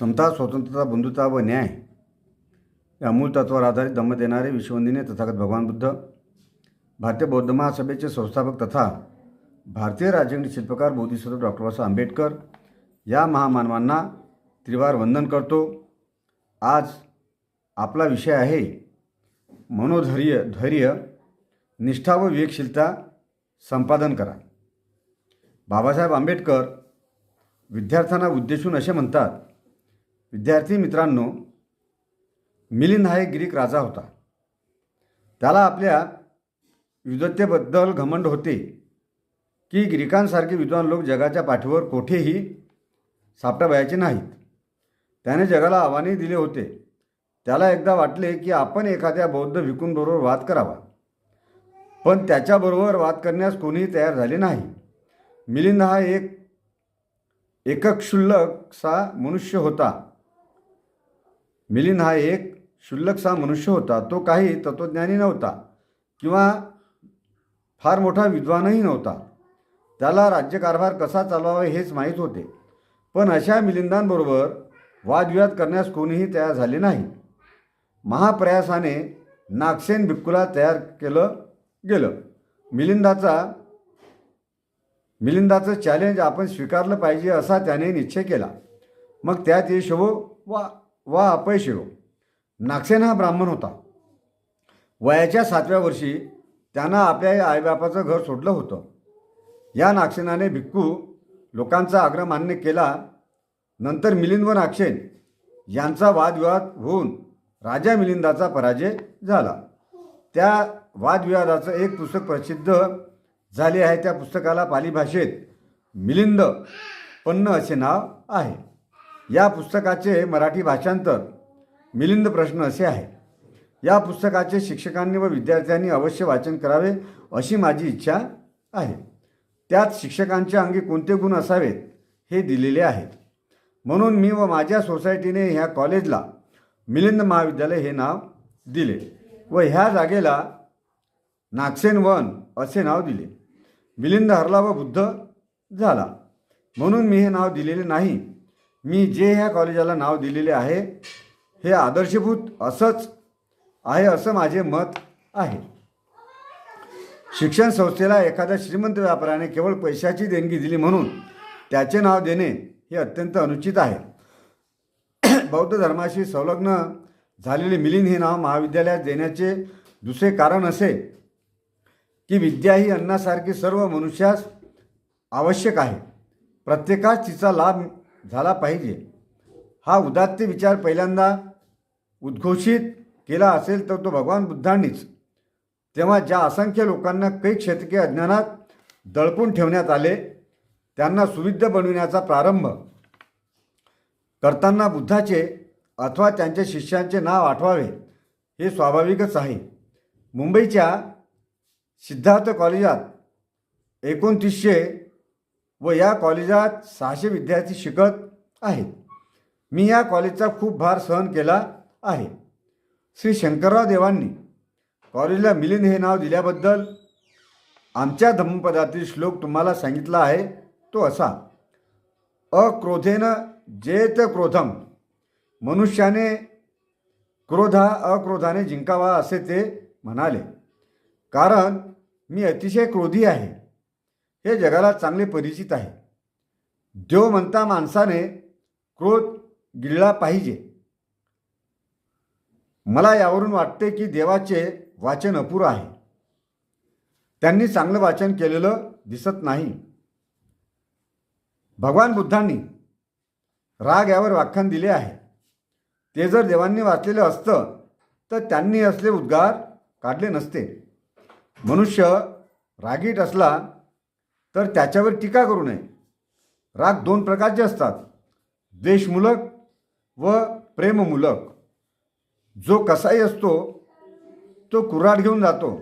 समता स्वतंत्रता बंधुता व न्याय या मूळ तत्वावर आधारित धम्म देणारे विश्ववंदिने तथागत भगवान बुद्ध भारतीय बौद्ध महासभेचे संस्थापक तथा भारतीय राज्यगणित शिल्पकार बोधिसत्व डॉक्टर बाबासाहेब आंबेडकर या महामानवांना त्रिवार वंदन करतो. आज आपला विषय आहे मनोधैर्य धैर्य निष्ठा व विवेकशीलता संपादन करा. बाबासाहेब आंबेडकर विद्यार्थ्यांना उद्देशून असे म्हणतात विद्यार्थी मित्रांनो मिलिंद हा एक ग्रीक राजा होता. त्याला आपल्या विद्वत्तेबद्दल घमंड होते की ग्रीकांसारखे विद्वान लोक जगाच्या पाठीवर कोठेही सापटावयाचे नाहीत. त्याने जगाला आव्हाने दिले होते. त्याला एकदा वाटले की आपण एखाद्या बौद्ध भिकूंबरोबर वाद करावा. पण त्याच्याबरोबर वाद करण्यास कोणीही तयार झाले नाही. मिलिंद हा एक एकक्षुल्लकसा मनुष्य होता. मिलिंद हा एक क्षुल्लकसा मनुष्य होता. तो काही तत्त्वज्ञानी नव्हता किंवा फार मोठा विद्वानही नव्हता. त्याला राज्यकारभार कसा चालवावा हेच माहीत होते. पण अशा मिलिंदांबरोबर वादविवाद करण्यास कोणीही तयार झाले नाही. महाप्रयासाने नागसेन भिक्कूला तयार केलं गेलं. मिलिंदाचा मिलिंदाचं चॅलेंज आपण स्वीकारलं पाहिजे असा त्याने निश्चय केला. मग त्यात यश हो वा वा अपयश हो. नागसेन हा ब्राह्मण होता. वयाच्या सातव्या वर्षी त्यांना आपल्या आईबापाचं घर सोडलं होतं. या नागसेनाने भिक्खू लोकांचा आग्रह मान्य केला. नंतर मिलिंद व नागसेन यांचा वादविवाद होऊन राजा मिलिंदाचा पराजय झाला. त्या वादविवादाचं एक पुस्तक प्रसिद्ध झाले आहे. त्या पुस्तकाला पाली भाषेत मिलिंद पन्न असे नाव आहे. या पुस्तकाचे मराठी भाषांतर मिलिंद प्रश्न असे आहे. या पुस्तकाचे शिक्षकांनी व विद्यार्थ्यांनी अवश्य वाचन करावे अशी माझी इच्छा आहे. त्यात शिक्षकांच्या अंगी कोणते गुण असावेत हे दिलेले आहे. म्हणून मी व माझ्या सोसायटीने ह्या कॉलेजला मिलिंद महाविद्यालय हे नाव दिले व ह्या जागेला नागसेन वन असे नाव दिले. मिलिंद हरला व बुद्ध झाला. म्हणून मी हे नाव दिलेले नाही. मी जे ह्या कॉलेजाला नाव दिलेले आहे हे आदर्शभूत असंच आहे असं माझे मत आहे. शिक्षण संस्थेला एखाद्या श्रीमंत व्यापाऱ्याने केवळ पैशाची देणगी दिली म्हणून त्याचे नाव देणे हे अत्यंत अनुचित आहे. बौद्ध धर्माशी संलग्न झालेले मिलिंद हे नाव महाविद्यालयात देण्याचे दुसरे कारण असे की विद्या ही अन्नासारखी सर्व मनुष्यास आवश्यक आहे. प्रत्येकास तिचा लाभ झाला पाहिजे. हा उदात्त विचार पहिल्यांदा उद्घोषित केला असेल तर तो भगवान बुद्धांनीच. तेव्हा ज्या असंख्य लोकांना कैक शतके अज्ञानात दळपून ठेवण्यात आले त्यांना सुविद्ध बनविण्याचा प्रारंभ करताना बुद्धाचे अथवा त्यांच्या शिष्यांचे नाव आठवावे हे स्वाभाविकच आहे. मुंबईच्या सिद्धार्थ कॉलेजात एकोणतीसशे व या कॉलेजात सहाशे विद्यार्थी शिकत आहेत. मी या कॉलेजचा खूप भार सहन केला आहे. श्री शंकरराव देवांनी कॉलेजला मिलिंद हे नाव दिल्याबद्दल आमच्या धम्मपदातील श्लोक तुम्हाला सांगितला आहे तो असा. अक्रोधेन जेत क्रोधम. मनुष्याने क्रोधा अक्रोधाने जिंकावा असे ते म्हणाले. कारण मी अतिशय क्रोधी आहे. हे जगाला चांगले परिचित आहे. देव म्हणता माणसाने क्रोध गिळला पाहिजे. मला यावरून वाटते की देवाचे वाचन अपुरं आहे. त्यांनी चांगलं वाचन केलेलं दिसत नाही. भगवान बुद्धांनी राग यावर व्याख्यान दिले आहे. ते जर देवांनी वाचलेलं असतं तर त्यांनी असले उद्गार काढले नसते. मनुष्य रागीट असला तर त्याच्यावर टीका करू नये. राग दोन प्रकारचे असतात. द्वेषमूलक व प्रेममूलक. जो कसाही असतो तो कुऱ्हाड घेऊन जातो.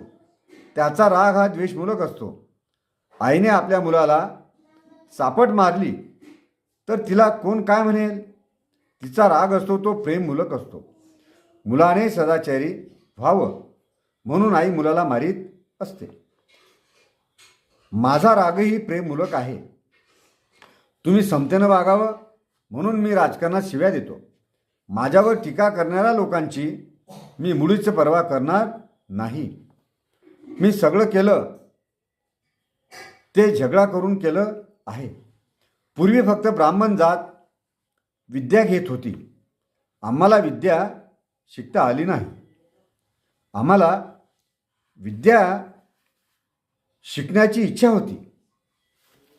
त्याचा राग हा द्वेषमूलक असतो. आईने आपल्या मुलाला सापट मारली तर तिला कोण काय म्हणेल? तिचा राग असतो तो प्रेममूलक असतो. मुलाने सदाचारी व्हावं म्हणून आई मुलाला मारीत असते. माझा रागही प्रेममूलक आहे. तुम्ही समतेनं वागावं म्हणून मी राजकारणात शिव्या देतो. माझ्यावर टीका करणाऱ्या लोकांची मी मुळीच पर्वा करणार नाही. मी सगळं केलं ते झगडा करून केलं आहे. पूर्वी फक्त ब्राह्मण जात विद्या घेत होती. आम्हाला विद्या शिकता आली नाही. आम्हाला विद्या शिकण्याची इच्छा होती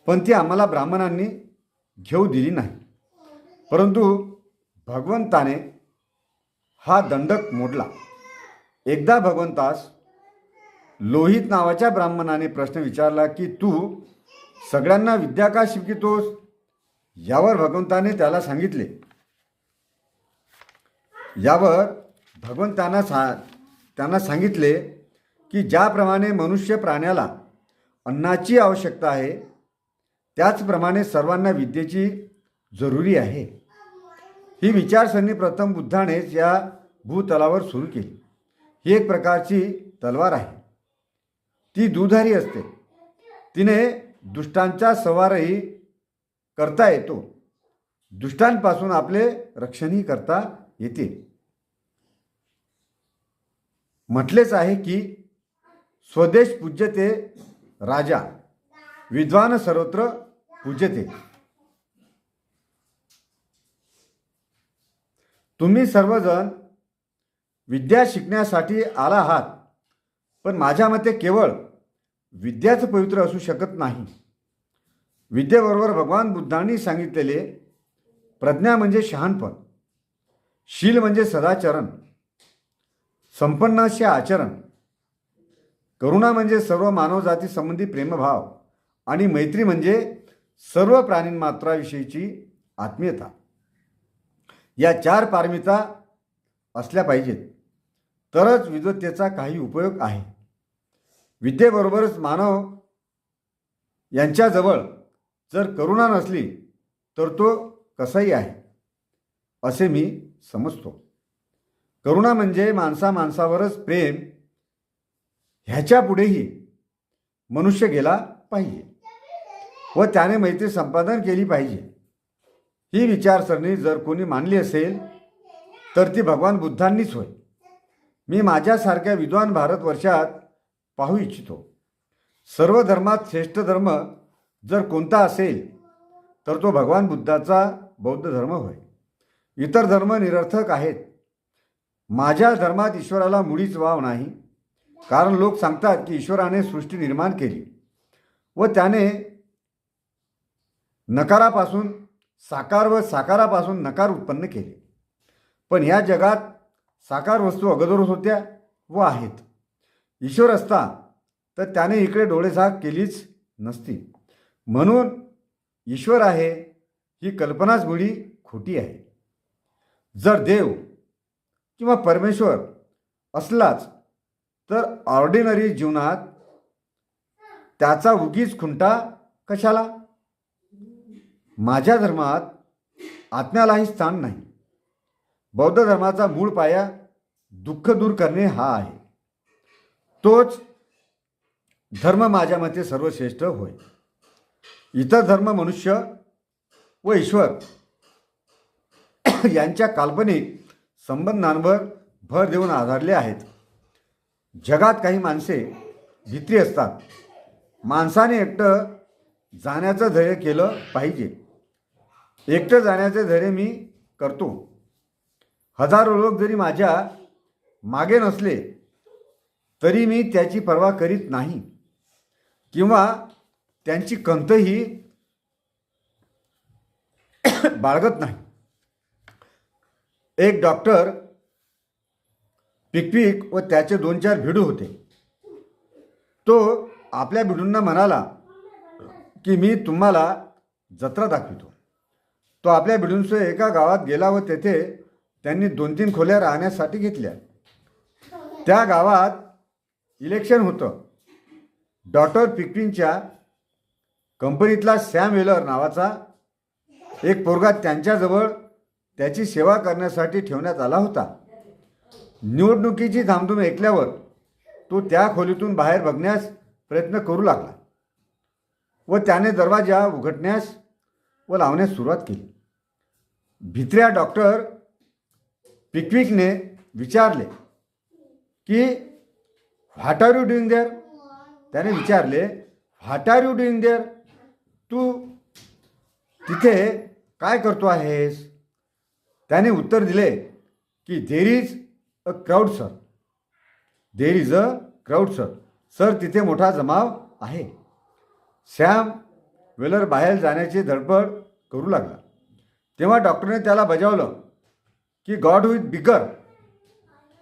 पण ती आम्हाला ब्राह्मणांनी घेऊ दिली नाही. परंतु भगवंताने हा दंडक मोडला. एकदा भगवंतास लोहित नावाच्या ब्राह्मणाने प्रश्न विचारला की तू सगळ्यांना विद्या का शिकवितोस? यावर भगवंताने त्याला सांगितले. यावर भगवंतांना सा त्यांना सांगितले की ज्याप्रमाणे मनुष्य प्राण्याला अन्नाची आवश्यकता आहे. त्याचप्रमाणे सर्वांना विद्येची जरुरी आहे. ही विचारसरणी प्रथम बुद्धानेच या भूतलावर सुरू केली. ही एक प्रकारची तलवार आहे. ती दुधारी असते. तिने दुष्टांचा सवारही करता येतो. दुष्टांपासून आपले रक्षणही करता येते. म्हटलेच आहे की स्वदेश पूज्यते राजा विद्वान सर्वत्र पूजते. तुम्ही सर्वजण विद्या शिकण्यासाठी आला आहात पण माझ्या मते केवळ विद्याच पवित्र असू शकत नाही. विद्येबरोबर भगवान बुद्धांनी सांगितलेले प्रज्ञा म्हणजे शहाणपण शील म्हणजे सदाचरण संपन्नाचे आचरण करुणा म्हणजे सर्व मानवजातीसंबंधी प्रेमभाव आणि मैत्री म्हणजे सर्व प्राणीमात्राविषयीची आत्मीयता. या चार पारमिता असल्या पाहिजेत. तरच विद्वत्तेचा काही उपयोग आहे. विद्येबरोबरच मानव यांच्याजवळ जर करुणा नसली तर तो कसाही आहे असे मी समजतो. करुणा म्हणजे माणसा माणसावरच प्रेम ह्याच्या पुढेही मनुष्य गेला पाहिजे व त्याने मैत्री संपादन केली पाहिजे. ही विचारसरणी जर कोणी मानली असेल तर ती भगवान बुद्धांनीच होय. मी माझ्यासारख्या विद्वान भारतवर्षात पाहू इच्छितो. सर्व धर्मात श्रेष्ठ धर्म जर कोणता असेल तर तो भगवान बुद्धाचा बौद्ध धर्म होय. इतर धर्म निरर्थक आहेत. माझ्या धर्मात ईश्वराला मुळीच वाव नाही. कारण लोक सांगतात की ईश्वराने सृष्टी निर्माण केली व त्याने नकारापासून साकार व साकारापासून नकार उत्पन्न केले. पण ह्या जगात साकार वस्तू अगोदरच होत्या व आहेत. ईश्वर असता तर त्याने इकडे डोळेझाक केलीच नसती. म्हणून ईश्वर आहे ही कल्पनाच मुळी खोटी आहे. जर देव किंवा परमेश्वर असलाच तर ऑर्डिनरी जीवनात त्याचा उगीच खुंटा कशाला? माझ्या धर्मात आत्म्यालाही स्थान नाही. बौद्ध धर्माचा मूळ पाया दुःख दूर करणे हा आहे. तोच धर्म माझ्या मते सर्वश्रेष्ठ होय. इतर धर्म मनुष्य व ईश्वर यांच्या काल्पनिक संबंधांवर भर देऊन आधारले आहेत. जगात काही माणसे भित्री असतात. माणसाने एकटं जाण्याचं धैर्य केलं पाहिजे. एकटं जाण्याचे धैर्य मी करतो. हजारो लोक जरी माझ्या मागे नसले तरी मी त्याची पर्वा करीत नाही. किंवा त्यांची कंतही बाळगत नाही. एक डॉक्टर पिकपिक व त्याचे दोन चार भिडू होते. तो आपल्या भिडूंना म्हणाला की मी तुम्हाला जत्रा दाखवितो. तो आपल्या भिडूंसह एका गावात गेला व तेथे त्यांनी दोन तीन खोल्या राहण्यासाठी घेतल्या. त्या गावात इलेक्शन होतं. डॉक्टर पिकपिनच्या कंपनीतला सॅम वेलर नावाचा एक पोरगा त्यांच्याजवळ त्याची सेवा करण्यासाठी ठेवण्यात आला होता. निवडणुकीची धामधूम ऐकल्यावर तो त्या खोलीतून बाहेर बघण्यास प्रयत्न करू लागला व त्याने दरवाजा उघडण्यास व लावण्यास सुरुवात केली. भित्र्या डॉक्टर पिकविकने विचारले की what are you doing there त्याने विचारले what are you doing there तू तिथे काय करतो आहेस? त्याने उत्तर दिले की there is a crowd sir there is a crowd sir sir तिथे मोठा जमाव आहे. सॅम वेलर बाहेर जाण्याची धडपड करू लागला. तेव्हा डॉक्टरने त्याला बजावलं की God with bigger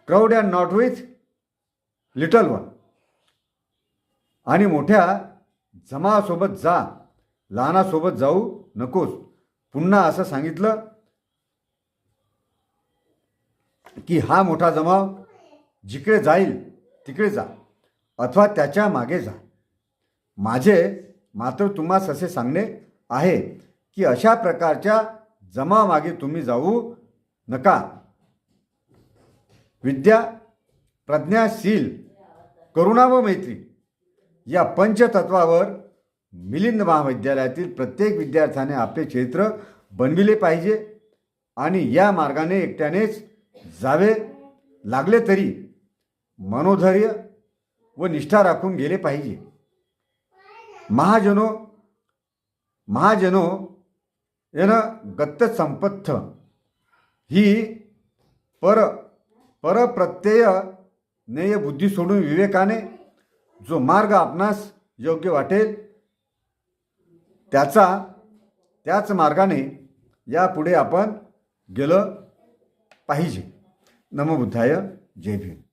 crowd and not with little one आणि मोठ्या जमावासोबत जा लहानासोबत जाऊ नकोस. पुन्हा असं सांगितलं की हा मोठा जमाव जिकडे जाईल तिकडे जा. अथवा त्याच्यामागे जा. माझे मात्र तुम्हास असे सांगणे आहे की अशा प्रकारच्या जमावामागे तुम्ही जाऊ नका. विद्या प्रज्ञाशील करुणा व मैत्री या पंचतत्वावर मिलिंद महाविद्यालयातील प्रत्येक विद्यार्थ्याने आपले चरित्र बनविले पाहिजे आणि या मार्गाने एकट्यानेच जावे लागले तरी मनोधैर्य व निष्ठा राखून गेले पाहिजे. महाजनो महाजनो यानं गत्त संपत्थ. ही पर परप्रत्यय नेय बुद्धी सोडून विवेकाने जो मार्ग आपणास योग्य वाटेल त्याचा त्याच मार्गाने यापुढे आपण गेलं पाहिजे. नमबुद्धाय जय भीम.